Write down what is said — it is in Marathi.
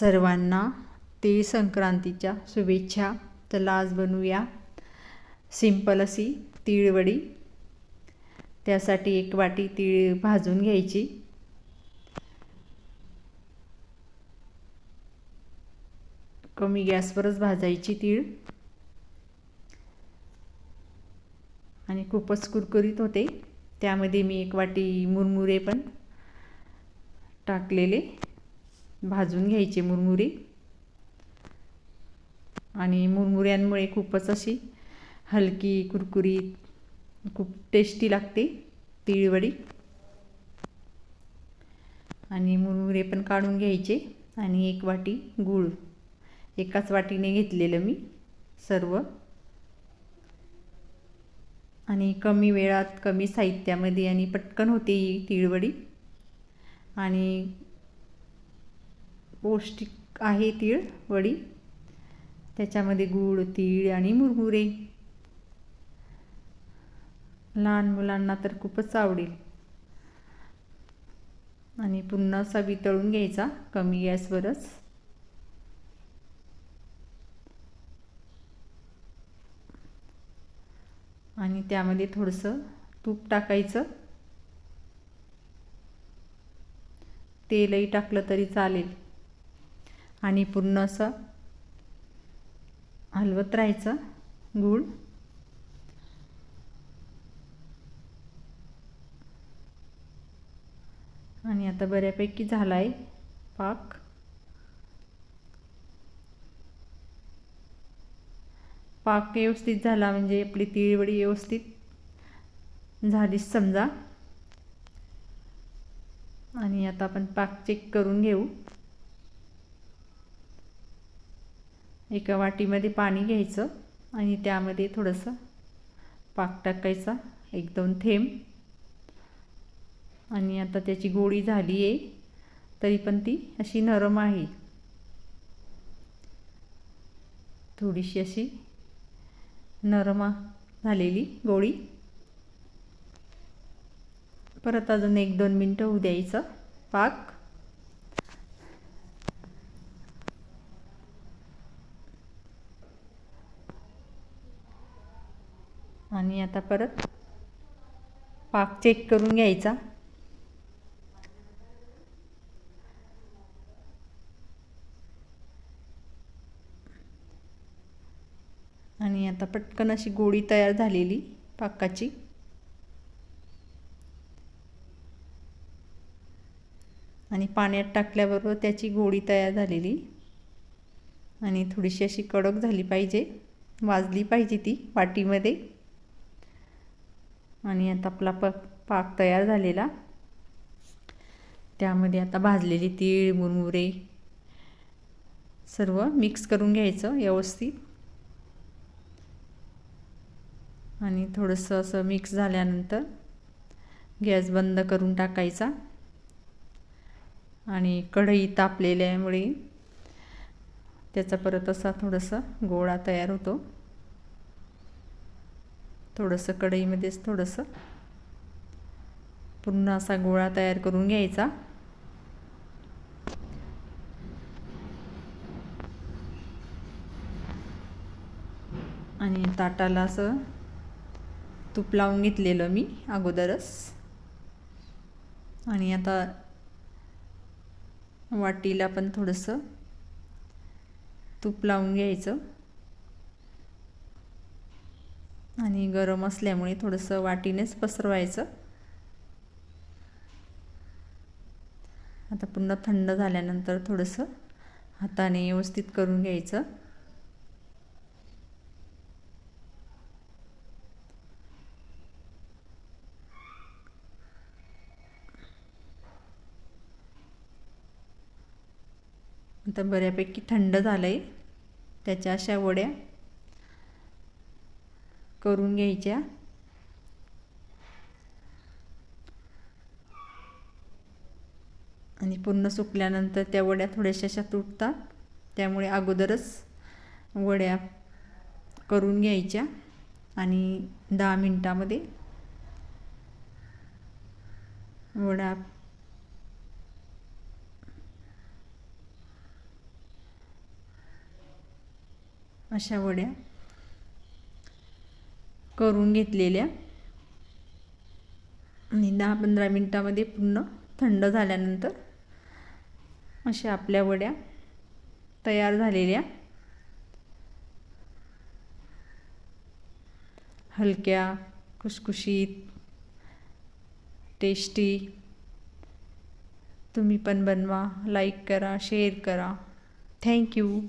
सर्वांना ती संक्रांतीच्या शुभेच्छा. चला आज बनवूया. सिंपल अशी तीळवडी. त्यासाठी एक वाटी तीळ भाजून घ्यायची. कमी गॅसवरच भाजायची तीळ. आणि खूपच कुरकुरीत होते. त्यामध्ये मी एक वाटी मुरमुरे पण टाकलेले. भाजून घ्यायचे मुरमुरे. आणि मुरमुऱ्यांमुळे खूपच अशी हलकी कुरकुरीत खूप टेस्टी लागते तिळवडी. आणि मुरमुरे पण काढून घ्यायचे आणि एक वाटी गूळ. एकाच वाटीने घेतलेलं मी सर्व. आणि कमी वेळात कमी साहित्यामध्ये आणि पटकन होते ही तिळवडी. आणि पौष्टिक आहे तीळ वडी. त्याच्यामध्ये गूळ तीळ आणि मुरमुरे. लहान मुलांना तर खूपच आवडेल. आणि पुन्हा असा वितळून घ्यायचा कमी गॅसवरच. आणि त्यामध्ये थोडंसं तूप टाकायचं. तेलही टाकलं तरी चालेल. आणि पूर्ण असं हलवत राहायचं. गूळ. आणि आता बऱ्यापैकी झाला आहे पाक. पाक व्यवस्थित झाला म्हणजे आपली तिळवडी व्यवस्थित झालीच समजा. आणि आता आपण पाक चेक करून घेऊ. एका वाटीमध्ये पाणी घ्यायचं आणि त्यामध्ये थोडंसं पाक टाकायचा एक दोन थेंब. आणि आता त्याची गोळी झाली आहे तरी पण ती अशी नरम आहे. थोडीशी अशी नरम झालेली गोळी. परत अजून एक दोन मिनटं होऊ द्यायचं पाक. आणि आता परत पाक चेक करून घ्यायचा. आणि आता पटकन अशी गोळी तयार झालेली पाकाची. आणि पाण्यात टाकल्याबरोबर त्याची गोळी तयार झालेली. आणि थोडीशी अशी कडक झाली पाहिजे. वाजली पाहिजे ती वाटीमध्ये. आणि आता आपला प पाक तयार झालेला. त्यामध्ये आता भाजलेली तीळ मुरमुरे सर्व मिक्स करून घ्यायचं व्यवस्थित. आणि थोडंसं असं मिक्स झाल्यानंतर गॅस बंद करून टाकायचा. आणि कढई तापलेल्यामुळे त्याचा परत असा थोडंसं गोळा तयार होतो. थोडंसं कढईमध्येच थोडंसं. पूर्ण असा गोळा तयार करून घ्यायचा. आणि ताटाला असं तूप लावून घेतलेलं मी अगोदरच. आणि आता वाटीला पण थोडंसं तूप लावून घ्यायचं. आणि गरम असल्यामुळे थोडंसं वाटीनेच पसरवायचं. आता पुन्हा थंड झाल्यानंतर थोडंसं हाताने व्यवस्थित करून घ्यायचं. आता बऱ्यापैकी थंड झालं आहे त्याच्या अशा वड्या करून घ्यायच्या. आणि पूर्ण सुकल्यानंतर त्या वड्या थोड्याशा अशा तुटतात. त्यामुळे अगोदरच वड्या करून घ्यायच्या. आणि दहा मिनटामध्ये वडा अशा वड्या करून घेतलेल्या. आणि दहा पंधरा मिनटामध्ये पूर्ण थंड झाल्यानंतर अशा आपल्या वड्या तयार झालेल्या. हलक्या खुशखुशीत टेस्टी तुम्ही पण बनवा लाईक करा शेअर करा. थँक्यू